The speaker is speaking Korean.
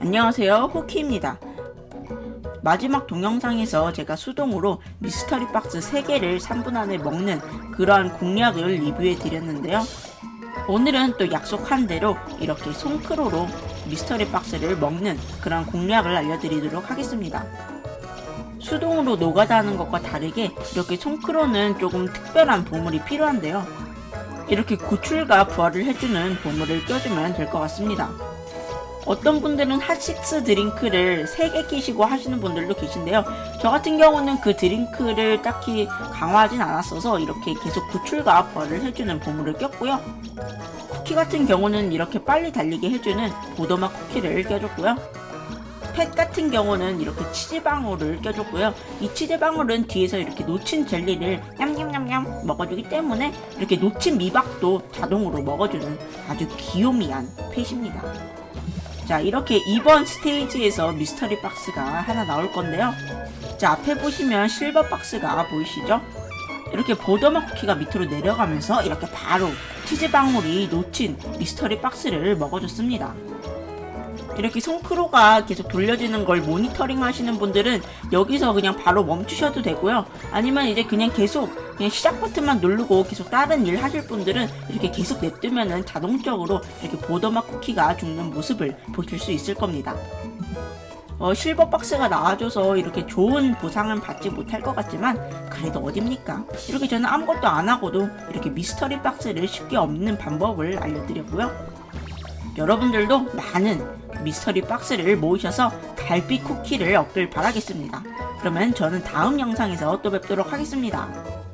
안녕하세요. 호키입니다. 마지막 동영상에서 제가 수동으로 미스터리 박스 3개를 3분 안에 먹는 그러한 공략을 리뷰해 드렸는데요. 오늘은 또 약속한 대로 이렇게 손크로로 미스터리 박스를 먹는 그런 공략을 알려드리도록 하겠습니다. 수동으로 노가다하는 것과 다르게 이렇게 손크로는 조금 특별한 보물이 필요한데요. 이렇게 구출과 부활을 해주는 보물을 껴주면 될 것 같습니다 어떤 분들은 핫식스 드링크를 3개 끼시고 하시는 분들도 계신데요. 저 같은 경우는 그 드링크를 딱히 강화하진 않았어서 이렇게 계속 구출과 부활을 해주는 보물을 꼈고요. 쿠키 같은 경우는 이렇게 빨리 달리게 해주는 보더맛 쿠키를 껴줬고요. 펫 같은 경우는 이렇게 치즈방울을 껴줬고요. 이 치즈방울은 뒤에서 이렇게 놓친 젤리를 냠냠냠냠 먹어주기 때문에 이렇게 놓친 미박도 자동으로 먹어주는 아주 귀요미한 펫입니다. 자, 이렇게 이번 스테이지에서 미스터리 박스가 하나 나올 건데요. 자, 앞에 보시면 실버 박스가 보이시죠? 이렇게 보더마 쿠키가 밑으로 내려가면서 이렇게 바로 치즈 방울이 놓친 미스터리 박스를 먹어줬습니다. 이렇게 손크로가 계속 돌려지는 걸 모니터링 하시는 분들은 여기서 그냥 바로 멈추셔도 되고요. 아니면 이제 그냥 계속 그냥 시작 버튼만 누르고 계속 다른 일 하실 분들은 이렇게 계속 냅두면은 자동적으로 이렇게 보더마 쿠키가 죽는 모습을 보실 수 있을 겁니다. 어, 실버 박스가 나와줘서 이렇게 좋은 보상은 받지 못할 것 같지만 그래도 어딥니까? 이렇게 저는 아무것도 안 하고도 이렇게 미스터리 박스를 쉽게 얻는 방법을 알려드렸고요. 여러분들도 많은 미스터리 박스를 모으셔서 달빛 쿠키를 얻길 바라겠습니다. 그러면 저는 다음 영상에서 또 뵙도록 하겠습니다.